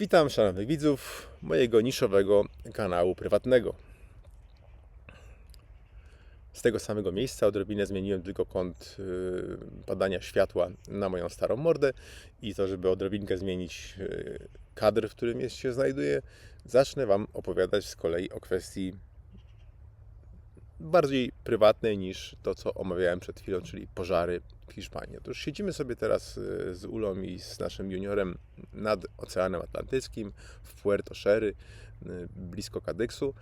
Witam szanownych widzów mojego niszowego kanału prywatnego. Z tego samego miejsca odrobinę zmieniłem tylko kąt y, padania światła na moją starą mordę i to, żeby odrobinkę zmienić y, kadr, w którym jest, się znajduję, zacznę Wam opowiadać z kolei o kwestii bardziej prywatnej niż to, co omawiałem przed chwilą, czyli pożary w Hiszpanii. Otóż siedzimy sobie teraz y, z Ulą i z naszym juniorem nad Oceanem Atlantyckim w Puerto Sherry, y, blisko Kadyksu.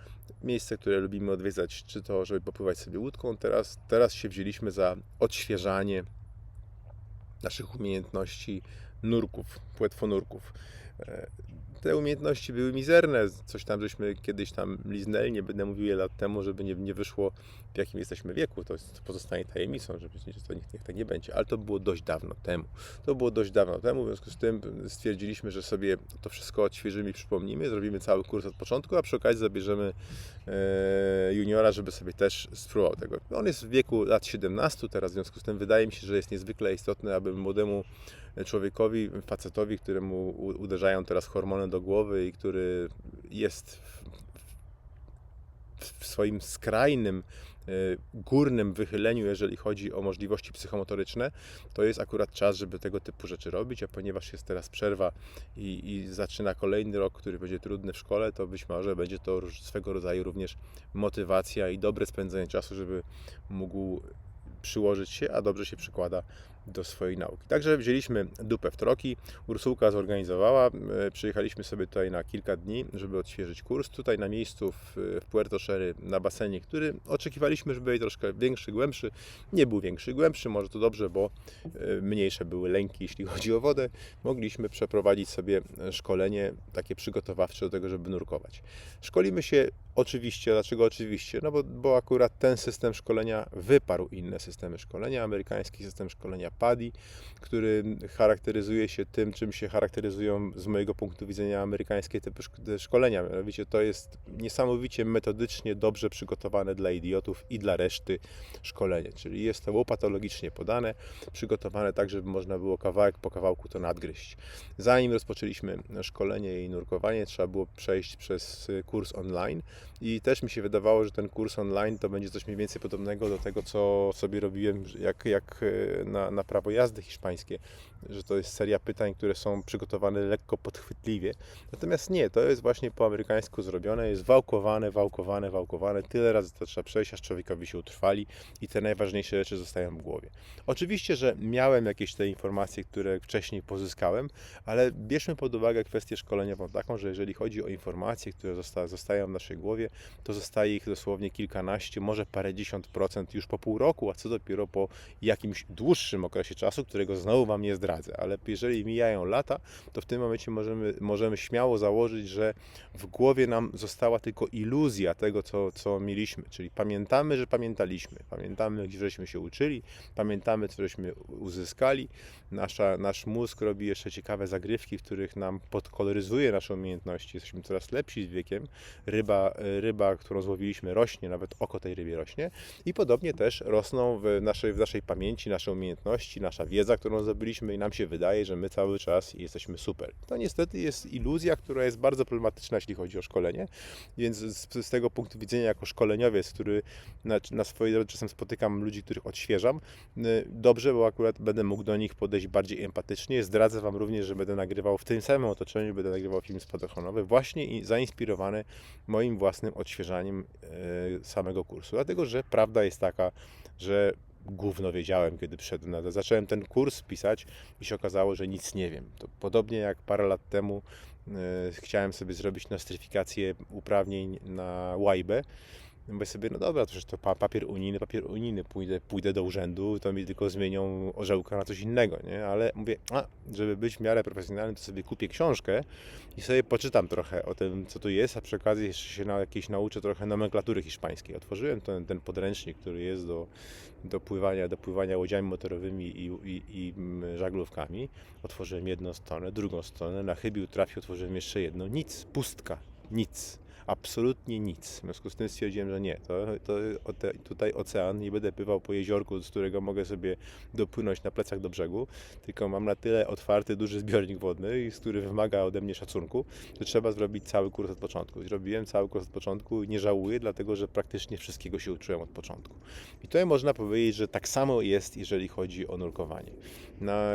Miejsce, które lubimy odwiedzać, czy to, żeby popływać sobie łódką. Teraz, teraz się wzięliśmy za odświeżanie naszych umiejętności nurków, płetwonurków. Te umiejętności były mizerne, coś tam żeśmy kiedyś tam liznęli, nie będę mówił ile lat temu, żeby nie, nie wyszło w jakim jesteśmy wieku, to jest, pozostanie tajemnicą, że to niech, niech tak nie będzie, ale to było dość dawno temu. To było dość dawno temu, w związku z tym stwierdziliśmy, że sobie to wszystko odświeżymy i przypomnimy, zrobimy cały kurs od początku, a przy okazji zabierzemy e, juniora, żeby sobie też spróbował tego. On jest w wieku lat 17 teraz, w związku z tym wydaje mi się, że jest niezwykle istotne, aby młodemu człowiekowi, facetowi, któremu uderzają teraz hormony do głowy i który jest w, w, swoim skrajnym, e, górnym wychyleniu, jeżeli chodzi o możliwości psychomotoryczne, to jest akurat czas, żeby tego typu rzeczy robić, a ponieważ jest teraz przerwa i, i zaczyna kolejny rok, który będzie trudny w szkole, to być może będzie to swego rodzaju również motywacja i dobre spędzenie czasu, żeby mógł przyłożyć się, a dobrze się przykłada do swojej nauki. Także wzięliśmy dupę w troki. Ursułka zorganizowała. e, Przyjechaliśmy sobie tutaj na kilka dni, żeby odświeżyć kurs. Tutaj na miejscu w, w Puerto Sherry na basenie, który oczekiwaliśmy, żeby być troszkę większy, głębszy. Nie był większy, głębszy, może to dobrze, bo e, mniejsze były lęki, jeśli chodzi o wodę. Mogliśmy przeprowadzić sobie szkolenie takie przygotowawcze do tego, żeby nurkować. Szkolimy się oczywiście, dlaczego oczywiście? No bo, bo akurat ten system szkolenia wyparł inne systemy szkolenia. Amerykański system szkolenia PADI, który charakteryzuje się tym, czym się charakteryzują z mojego punktu widzenia amerykańskie typy szkolenia. Mianowicie to jest niesamowicie metodycznie dobrze przygotowane dla idiotów i dla reszty szkolenie. Czyli jest to łopatologicznie podane, przygotowane tak, żeby można było kawałek po kawałku to nadgryźć. Zanim rozpoczęliśmy szkolenie i nurkowanie, trzeba było przejść przez kurs online i też mi się wydawało, że ten kurs online to będzie coś mniej więcej podobnego do tego, co sobie robiłem jak, jak y, na, na prawo jazdy hiszpańskie, że to jest seria pytań, które są przygotowane lekko podchwytliwie. Natomiast nie, to jest właśnie po amerykańsku zrobione, jest wałkowane, wałkowane, wałkowane. Tyle razy to trzeba przejść, aż człowiekowi się utrwali i te najważniejsze rzeczy zostają w głowie. Oczywiście, że miałem jakieś te informacje, które wcześniej pozyskałem, ale bierzmy pod uwagę kwestię szkoleniową taką, że jeżeli chodzi o informacje, które zosta- zostają w naszej głowie, to zostaje ich dosłownie kilkanaście, może parędziesiąt procent już po pół roku, a co dopiero po jakimś dłuższym okresie czasu, którego znowu Wam nie zdradzę. Ale jeżeli mijają lata, to w tym momencie możemy, możemy śmiało założyć, że w głowie nam została tylko iluzja tego, co, co mieliśmy. Czyli pamiętamy, że pamiętaliśmy. Pamiętamy, gdzie żeśmy się uczyli, pamiętamy, co żeśmy uzyskali. Nasza, nasz mózg robi jeszcze ciekawe zagrywki, w których nam podkoloryzuje nasze umiejętności. Jesteśmy coraz lepsi z wiekiem. Ryba, ryba, którą złowiliśmy, rośnie, nawet oko tej rybie rośnie. I podobnie też rosną w naszej, w naszej pamięci nasze umiejętności, nasza wiedza, którą zdobyliśmy nam się wydaje, że my cały czas jesteśmy super. To niestety jest iluzja, która jest bardzo problematyczna, jeśli chodzi o szkolenie, więc z, z tego punktu widzenia jako szkoleniowiec, który na, na swojej drodze czasem spotykam ludzi, których odświeżam, y, dobrze, bo akurat będę mógł do nich podejść bardziej empatycznie. Zdradzę Wam również, że będę nagrywał w tym samym otoczeniu, będę nagrywał film spadochronowy, właśnie zainspirowany moim własnym odświeżaniem y, samego kursu. Dlatego, że prawda jest taka, że gówno wiedziałem, kiedy przyszedłem. Zacząłem ten kurs pisać i się okazało, że nic nie wiem. To podobnie jak parę lat temu e, chciałem sobie zrobić nostryfikację uprawnień na łajbę. Mówię sobie, no dobra, to przecież to pa- papier unijny, papier unijny, pójdę, pójdę do urzędu, to mi tylko zmienią orzełka na coś innego, nie? Ale mówię, a, żeby być w miarę profesjonalnym, to sobie kupię książkę i sobie poczytam trochę o tym, co tu jest, a przy okazji jeszcze się na jakiejś nauczę trochę nomenklatury hiszpańskiej. Otworzyłem ten, ten podręcznik, który jest do, do, pływania, do pływania łodziami motorowymi i, i, i żaglówkami. Otworzyłem jedną stronę, drugą stronę, na chybił trafił, otworzyłem jeszcze jedną. Nic, pustka, nic. Absolutnie nic. W związku z tym stwierdziłem, że nie, to, to te, tutaj ocean, nie będę pływał po jeziorku, z którego mogę sobie dopłynąć na plecach do brzegu, tylko mam na tyle otwarty, duży zbiornik wodny, który wymaga ode mnie szacunku, że trzeba zrobić cały kurs od początku. Zrobiłem cały kurs od początku i nie żałuję, dlatego że praktycznie wszystkiego się uczyłem od początku. I tutaj można powiedzieć, że tak samo jest, jeżeli chodzi o nurkowanie. Na,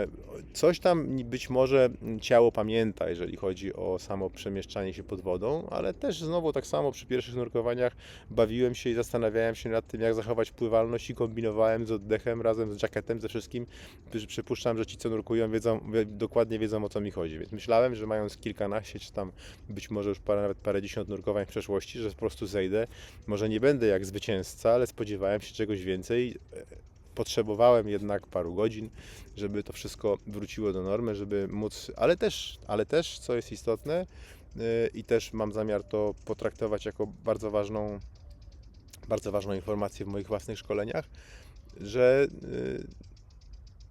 coś tam być może ciało pamięta, jeżeli chodzi o samo przemieszczanie się pod wodą, ale też znowu tak samo przy pierwszych nurkowaniach bawiłem się i zastanawiałem się nad tym, jak zachować pływalność i kombinowałem z oddechem razem z jacketem, ze wszystkim. Przy- Przypuszczam, że ci, co nurkują, wiedzą, wie- dokładnie wiedzą o co mi chodzi. Więc myślałem, że mając kilkanaście, czy tam być może już parę, nawet parędziesiąt nurkowań w przeszłości, że po prostu zejdę. Może nie będę jak zwycięzca, ale spodziewałem się czegoś więcej. Potrzebowałem jednak paru godzin, żeby to wszystko wróciło do normy, żeby móc, ale też, ale też co jest istotne, yy, i też mam zamiar to potraktować jako bardzo ważną, bardzo ważną informację w moich własnych szkoleniach, że yy,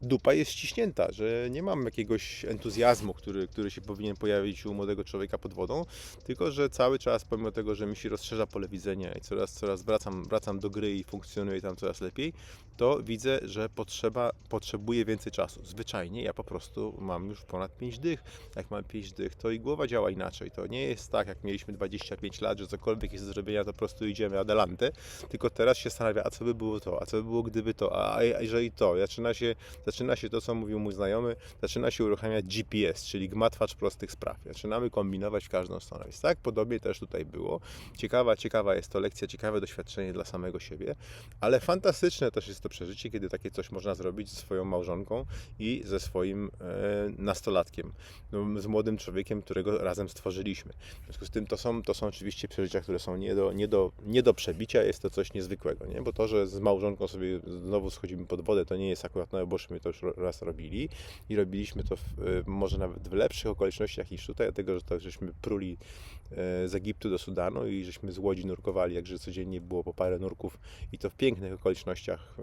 dupa jest ściśnięta, że nie mam jakiegoś entuzjazmu, który, który się powinien pojawić u młodego człowieka pod wodą, tylko że cały czas, pomimo tego, że mi się rozszerza pole widzenia i coraz, coraz wracam, wracam do gry i funkcjonuję tam coraz lepiej, to widzę, że potrzeba, potrzebuję więcej czasu. Zwyczajnie ja po prostu mam już ponad 5 dych. Jak mam 5 dych, to i głowa działa inaczej. To nie jest tak, jak mieliśmy 25 lat, że cokolwiek jest do zrobienia, to po prostu idziemy adelante, tylko teraz się zastanawia, a co by było to, a co by było gdyby to, a, a jeżeli to. Zaczyna się, zaczyna się to, co mówił mój znajomy, zaczyna się uruchamiać GPS, czyli gmatwacz prostych spraw. Zaczynamy kombinować w każdą stronę. Więc tak podobnie też tutaj było. Ciekawa, ciekawa jest to lekcja, ciekawe doświadczenie dla samego siebie, ale fantastyczne też jest to przeżycie, kiedy takie coś można zrobić ze swoją małżonką i ze swoim e, nastolatkiem, no, z młodym człowiekiem, którego razem stworzyliśmy. W związku z tym to są, to są oczywiście przeżycia, które są nie do, nie, do, nie do przebicia, jest to coś niezwykłego, nie? bo to, że z małżonką sobie znowu schodzimy pod wodę, to nie jest akurat nowe, bośmy to już raz robili i robiliśmy to w, e, może nawet w lepszych okolicznościach niż tutaj, dlatego że to żeśmy pruli e, z Egiptu do Sudanu i żeśmy z łodzi nurkowali, jakże codziennie było po parę nurków i to w pięknych okolicznościach.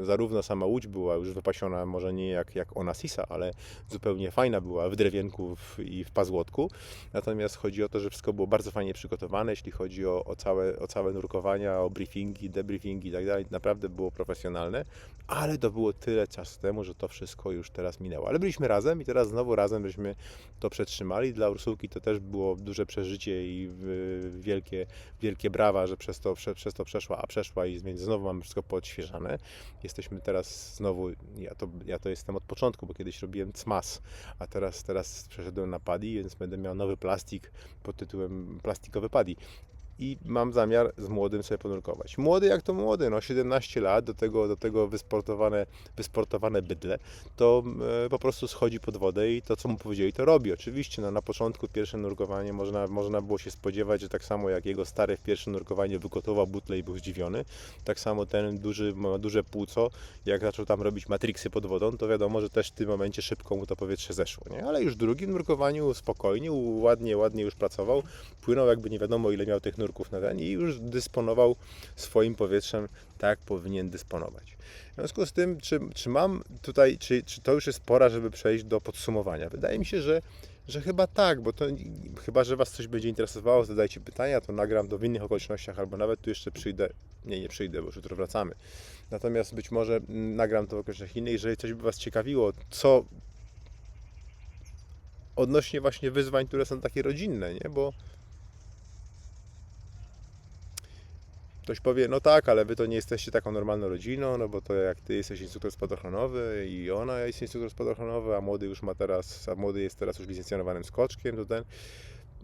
E, Zarówno sama łódź była już wypasiona, może nie jak, jak Onasisa, ale zupełnie fajna była w drewienku i w pazłotku. Natomiast chodzi o to, że wszystko było bardzo fajnie przygotowane, jeśli chodzi o, o, całe, o całe nurkowania, o briefingi, debriefingi i tak dalej. Naprawdę było profesjonalne, ale to było tyle czasu temu, że to wszystko już teraz minęło. Ale byliśmy razem i teraz znowu razem żeśmy to przetrzymali. Dla Ursulki to też było duże przeżycie i y, wielkie, wielkie brawa, że przez to, prze, przez to przeszła, a przeszła i więc znowu mamy wszystko podświeżane. Jesteśmy teraz znowu, ja to, ja to jestem od początku, bo kiedyś robiłem CMAS, a teraz, teraz przeszedłem na PADI, więc będę miał nowy plastik pod tytułem plastikowy PADI. I mam zamiar z młodym sobie ponurkować. Młody jak to młody, no 17 lat, do tego, do tego wysportowane, wysportowane bydle, to e, po prostu schodzi pod wodę i to, co mu powiedzieli, to robi. Oczywiście no, na początku pierwsze nurkowanie można, można było się spodziewać, że tak samo jak jego stary w pierwszym nurkowaniu wygotował butlę i był zdziwiony, tak samo ten duży, ma duże płuco, jak zaczął tam robić matriksy pod wodą, to wiadomo, że też w tym momencie szybko mu to powietrze zeszło. Nie? Ale już w drugim nurkowaniu spokojnie, ładnie, ładnie już pracował, płynął jakby nie wiadomo ile miał tych nurków na ten i już dysponował swoim powietrzem tak, jak powinien dysponować. W związku z tym, czy, czy mam tutaj, czy, czy to już jest pora, żeby przejść do podsumowania? Wydaje mi się, że, że chyba tak, bo to chyba, że Was coś będzie interesowało, zadajcie pytania, to nagram to w innych okolicznościach, albo nawet tu jeszcze przyjdę, nie, nie przyjdę, bo już jutro wracamy. Natomiast być może mm, nagram to w okolicznościach innych, jeżeli coś by Was ciekawiło, co odnośnie właśnie wyzwań, które są takie rodzinne, nie? Bo Ktoś powie, no tak, ale wy to nie jesteście taką normalną rodziną, no bo to jak ty jesteś instruktor spadochronowy i ona jest instruktor spadochronowy, a młody już ma teraz, a młody jest teraz już licencjonowanym skoczkiem, to ten.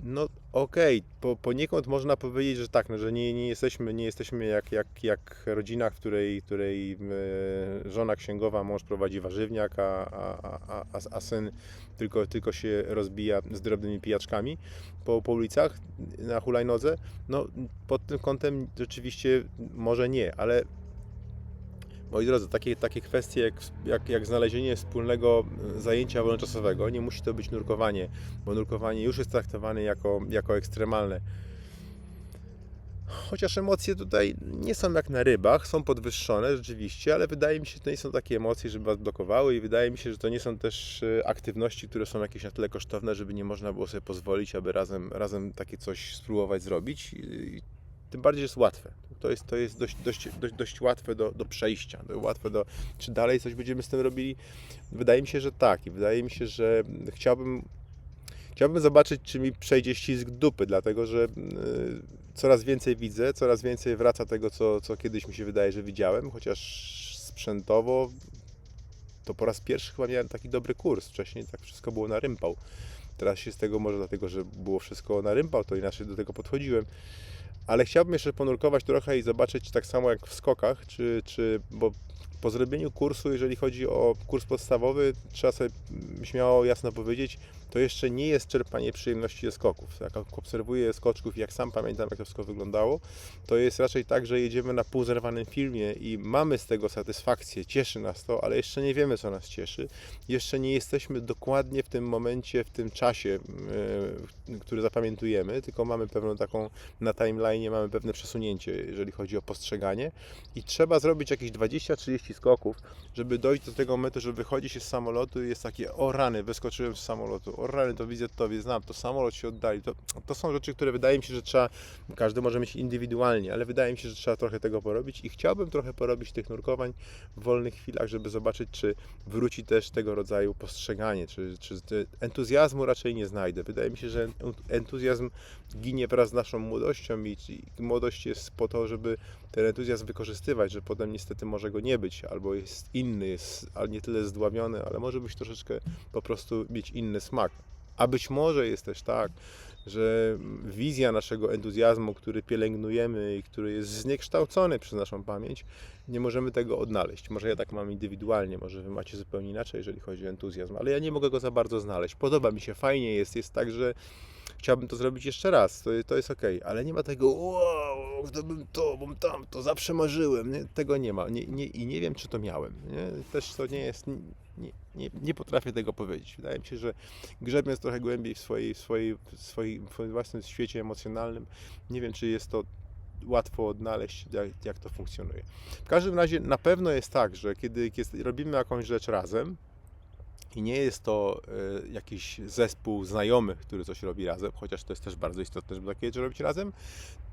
No okej, po, poniekąd można powiedzieć, że tak, no, że nie, nie jesteśmy, nie jesteśmy jak, jak, jak rodzina, w której, której e, żona księgowa, mąż prowadzi warzywniak, a, a, a, a, a syn tylko, tylko się rozbija z drobnymi pijaczkami po, po ulicach na hulajnodze. No pod tym kątem rzeczywiście może nie, ale Moi drodzy, takie, takie kwestie jak, jak, jak znalezienie wspólnego e, zajęcia wolnoczasowego, nie musi to być nurkowanie, bo nurkowanie już jest traktowane jako, jako ekstremalne. Chociaż emocje tutaj nie są jak na rybach, są podwyższone rzeczywiście, ale wydaje mi się, że to nie są takie emocje, żeby was blokowały i wydaje mi się, że to nie są też e, aktywności, które są jakieś na tyle kosztowne, żeby nie można było sobie pozwolić, aby razem, razem takie coś spróbować zrobić. I tym bardziej jest łatwe. To jest, to jest dość, dość, dość, dość łatwe do, do przejścia, do, łatwe do... Czy dalej coś będziemy z tym robili? Wydaje mi się, że tak i wydaje mi się, że chciałbym Chciałbym zobaczyć, czy mi przejdzie ścisk dupy, dlatego że yy, coraz więcej widzę, coraz więcej wraca tego, co, co kiedyś mi się wydaje, że widziałem, chociaż sprzętowo to po raz pierwszy chyba miałem taki dobry kurs. Wcześniej tak wszystko było na rympał. Teraz się z tego może dlatego, że było wszystko na rympał, to inaczej do tego podchodziłem. Ale chciałbym jeszcze ponurkować trochę i zobaczyć tak samo jak w skokach, czy, czy bo po zrobieniu kursu, jeżeli chodzi o kurs podstawowy, trzeba sobie śmiało jasno powiedzieć, to jeszcze nie jest czerpanie przyjemności ze skoków. Jak obserwuję skoczków jak sam pamiętam, jak to wszystko wyglądało, to jest raczej tak, że jedziemy na półzerwanym filmie i mamy z tego satysfakcję, cieszy nas to, ale jeszcze nie wiemy, co nas cieszy. Jeszcze nie jesteśmy dokładnie w tym momencie, w tym czasie, yy, który zapamiętujemy, tylko mamy pewną taką, na timeline mamy pewne przesunięcie, jeżeli chodzi o postrzeganie i trzeba zrobić jakieś 20-30 skoków, żeby dojść do tego momentu, że wychodzi się z samolotu i jest takie, o rany, wyskoczyłem z samolotu, rany, to widzę, to znam, to samolot się oddali. To, to są rzeczy, które wydaje mi się, że trzeba, każdy może mieć indywidualnie, ale wydaje mi się, że trzeba trochę tego porobić i chciałbym trochę porobić tych nurkowań w wolnych chwilach, żeby zobaczyć, czy wróci też tego rodzaju postrzeganie, czy, czy entuzjazmu raczej nie znajdę. Wydaje mi się, że entuzjazm ginie wraz z naszą młodością i, i młodość jest po to, żeby ten entuzjazm wykorzystywać, że potem niestety może go nie być, albo jest inny, jest ale nie tyle zdławiony, ale może być troszeczkę po prostu mieć inny smak. A być może jest też tak, że wizja naszego entuzjazmu, który pielęgnujemy i który jest zniekształcony przez naszą pamięć, nie możemy tego odnaleźć. Może ja tak mam indywidualnie, może wy macie zupełnie inaczej, jeżeli chodzi o entuzjazm, ale ja nie mogę go za bardzo znaleźć. Podoba mi się, fajnie jest, jest tak, że chciałbym to zrobić jeszcze raz, to, to jest ok, ale nie ma tego, wow, gdybym to, bym tam, to zawsze marzyłem, nie? tego nie ma nie, nie, i nie wiem, czy to miałem. Nie? Też to nie jest, nie, nie, nie potrafię tego powiedzieć. Wydaje mi się, że grzebiąc trochę głębiej w, swojej, w, swojej, w, swoim, własnym świecie emocjonalnym, nie wiem, czy jest to łatwo odnaleźć, jak, jak to funkcjonuje. W każdym razie na pewno jest tak, że kiedy, kiedy robimy jakąś rzecz razem, i nie jest to y, jakiś zespół znajomych, który coś robi razem, chociaż to jest też bardzo istotne, żeby takie rzeczy robić razem,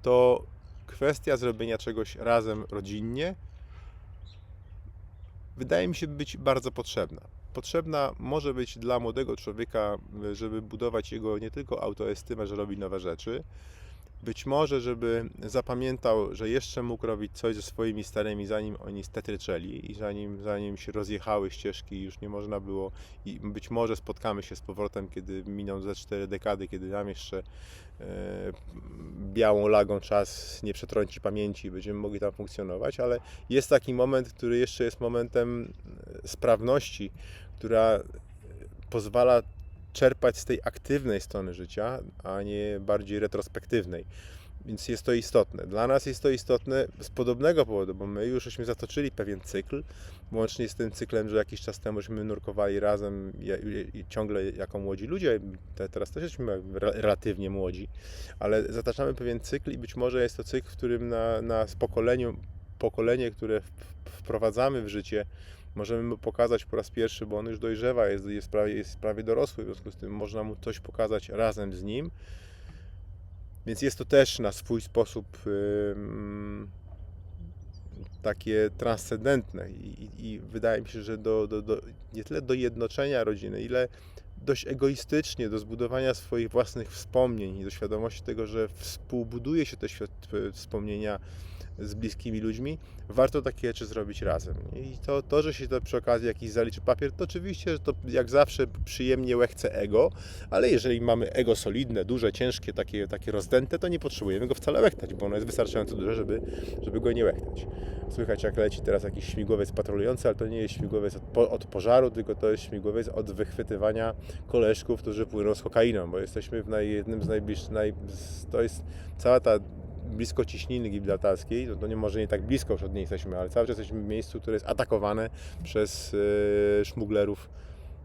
to kwestia zrobienia czegoś razem rodzinnie wydaje mi się być bardzo potrzebna. Potrzebna może być dla młodego człowieka, żeby budować jego nie tylko autoestymę, że robi nowe rzeczy, być może, żeby zapamiętał, że jeszcze mógł robić coś ze swoimi starymi, zanim oni stetryczeli i zanim, zanim się rozjechały ścieżki i już nie można było i być może spotkamy się z powrotem, kiedy miną ze cztery dekady, kiedy nam jeszcze e, białą lagą czas nie przetrąci pamięci i będziemy mogli tam funkcjonować, ale jest taki moment, który jeszcze jest momentem e, sprawności, która pozwala czerpać z tej aktywnej strony życia, a nie bardziej retrospektywnej. Więc jest to istotne. Dla nas jest to istotne z podobnego powodu, bo my już żeśmy zatoczyli pewien cykl, łącznie z tym cyklem, że jakiś czas temu żeśmy nurkowali razem i ciągle jako młodzi ludzie, teraz też jesteśmy relatywnie młodzi, ale zataczamy pewien cykl i być może jest to cykl, w którym na, na pokoleniu, pokolenie, które wprowadzamy w życie, możemy mu pokazać po raz pierwszy, bo on już dojrzewa, jest, jest, prawie, jest prawie dorosły, w związku z tym można mu coś pokazać razem z nim. Więc jest to też na swój sposób yy, takie transcendentne I, i, i, wydaje mi się, że do, do, do, nie tyle do jednoczenia rodziny, ile dość egoistycznie do zbudowania swoich własnych wspomnień i do świadomości tego, że współbuduje się te wspomnienia z bliskimi ludźmi, warto takie rzeczy zrobić razem. I to, to że się to przy okazji jakiś zaliczy papier, to oczywiście, że to jak zawsze przyjemnie łechce ego, ale jeżeli mamy ego solidne, duże, ciężkie, takie, takie rozdęte, to nie potrzebujemy go wcale łechtać, bo ono jest wystarczająco duże, żeby, żeby go nie łechtać. Słychać jak leci teraz jakiś śmigłowiec patrolujący, ale to nie jest śmigłowiec od, od pożaru, tylko to jest śmigłowiec od wychwytywania koleżków, którzy płyną z kokainą, bo jesteśmy w naj, jednym z najbliższych, naj, to jest cała ta blisko ciśniny gibraltarskiej, to, to nie może nie tak blisko już od niej jesteśmy, ale cały czas jesteśmy w miejscu, które jest atakowane przez e, szmuglerów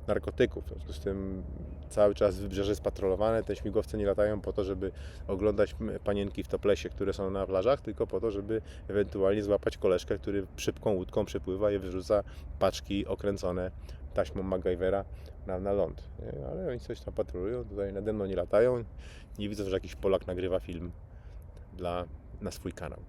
narkotyków. W związku z tym cały czas wybrzeże jest patrolowane, te śmigłowce nie latają po to, żeby oglądać panienki w toplesie, które są na plażach, tylko po to, żeby ewentualnie złapać koleżkę, który szybką łódką przypływa i wyrzuca paczki okręcone taśmą MacGyvera na, na ląd. Nie? Ale oni coś tam patrolują, tutaj nade mną nie latają. Nie widzę, że jakiś Polak nagrywa film dla, na swój kanał.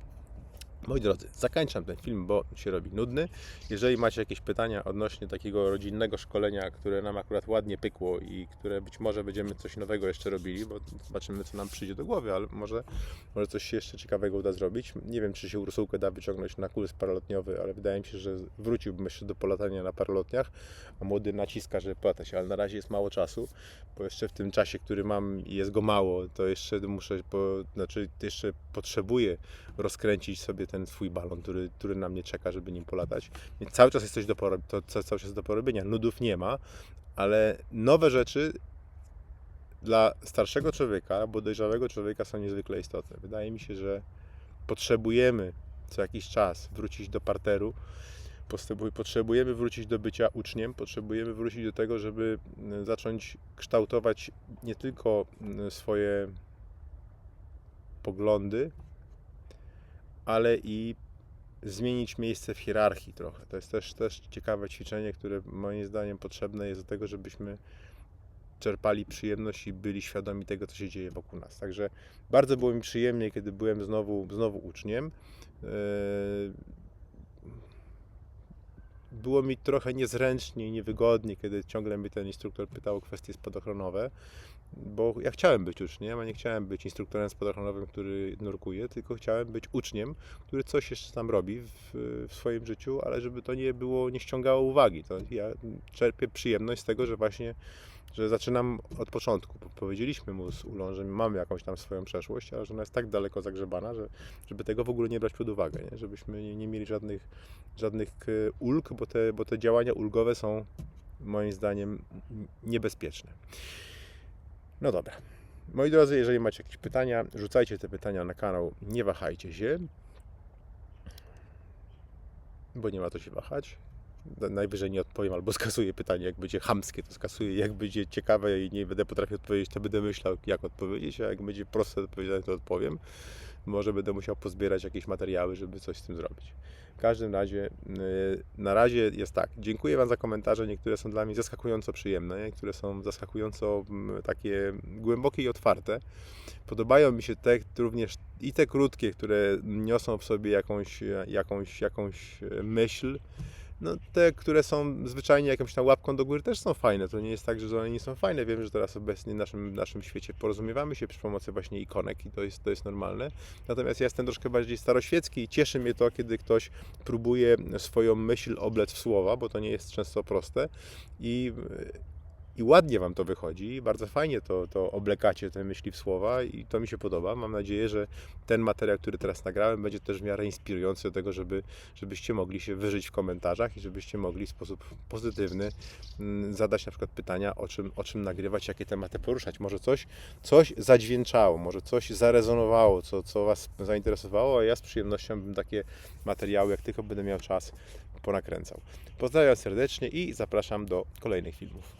Moi drodzy, zakończam ten film, bo się robi nudny. Jeżeli macie jakieś pytania odnośnie takiego rodzinnego szkolenia, które nam akurat ładnie pykło i które być może będziemy coś nowego jeszcze robili, bo zobaczymy, co nam przyjdzie do głowy, ale może, może coś się jeszcze ciekawego uda zrobić. Nie wiem, czy się Ursułkę da wyciągnąć na kurs paralotniowy, ale wydaje mi się, że wróciłbym jeszcze do polatania na paralotniach, a młody naciska, żeby polatać, ale na razie jest mało czasu, bo jeszcze w tym czasie, który mam jest go mało, to jeszcze muszę, po, znaczy jeszcze potrzebuję rozkręcić sobie ten swój balon, który, który na mnie czeka, żeby nim polatać. Więc cały czas jest coś do, porob- to, cały czas do porobienia. Nudów nie ma, ale nowe rzeczy dla starszego człowieka albo dojrzałego człowieka są niezwykle istotne. Wydaje mi się, że potrzebujemy co jakiś czas wrócić do parteru, Potrzebu- potrzebujemy wrócić do bycia uczniem, potrzebujemy wrócić do tego, żeby mm, zacząć kształtować nie tylko mm, swoje poglądy, ale i zmienić miejsce w hierarchii trochę. To jest też, też ciekawe ćwiczenie, które moim zdaniem potrzebne jest do tego, żebyśmy czerpali przyjemność i byli świadomi tego, co się dzieje wokół nas. Także bardzo było mi przyjemnie, kiedy byłem znowu, znowu uczniem. Było mi trochę niezręcznie i niewygodnie, kiedy ciągle mnie ten instruktor pytał o kwestie spadochronowe, bo ja chciałem być uczniem, a nie chciałem być instruktorem spadochronowym, który nurkuje, tylko chciałem być uczniem, który coś jeszcze tam robi w, w swoim życiu, ale żeby to nie było, nie ściągało uwagi. To ja czerpię przyjemność z tego, że właśnie że zaczynam od początku. Powiedzieliśmy mu z Ulą, że mamy jakąś tam swoją przeszłość, ale że ona jest tak daleko zagrzebana, że żeby tego w ogóle nie brać pod uwagę, nie? żebyśmy nie, nie mieli żadnych, żadnych e, ulg, bo te, bo te działania ulgowe są moim zdaniem niebezpieczne. No dobra. Moi drodzy, jeżeli macie jakieś pytania, rzucajcie te pytania na kanał, nie wahajcie się, bo nie ma co się wahać. Na- Najwyżej nie odpowiem albo skasuję pytanie, jak będzie chamskie, to skasuję, jak będzie ciekawe i nie będę potrafił odpowiedzieć, to będę myślał, jak odpowiedzieć, a jak będzie proste odpowiedzieć, to odpowiem. Może będę musiał pozbierać jakieś materiały, żeby coś z tym zrobić. W każdym razie, yy, na razie jest tak. Dziękuję Wam za komentarze. Niektóre są dla mnie zaskakująco przyjemne, niektóre są zaskakująco mm, takie głębokie i otwarte. Podobają mi się te również i te krótkie, które niosą w sobie jakąś, jakąś, jakąś e, myśl. No, te, które są zwyczajnie jakąś tam łapką do góry, też są fajne. To nie jest tak, że one nie są fajne. Wiem, że teraz obecnie w naszym, naszym świecie porozumiewamy się przy pomocy właśnie ikonek i to jest, to jest normalne. Natomiast ja jestem troszkę bardziej staroświecki i cieszy mnie to, kiedy ktoś próbuje swoją myśl oblec w słowa, bo to nie jest często proste. I i ładnie Wam to wychodzi, bardzo fajnie to, to oblekacie te myśli w słowa i to mi się podoba. Mam nadzieję, że ten materiał, który teraz nagrałem, będzie też w miarę inspirujący do tego, żeby, żebyście mogli się wyżyć w komentarzach i żebyście mogli w sposób pozytywny mm, zadać na przykład pytania, o czym, o czym nagrywać, jakie tematy poruszać. Może coś, coś zadźwięczało, może coś zarezonowało, co, co Was zainteresowało, a ja z przyjemnością bym takie materiały, jak tylko będę miał czas, ponakręcał. Pozdrawiam serdecznie i zapraszam do kolejnych filmów.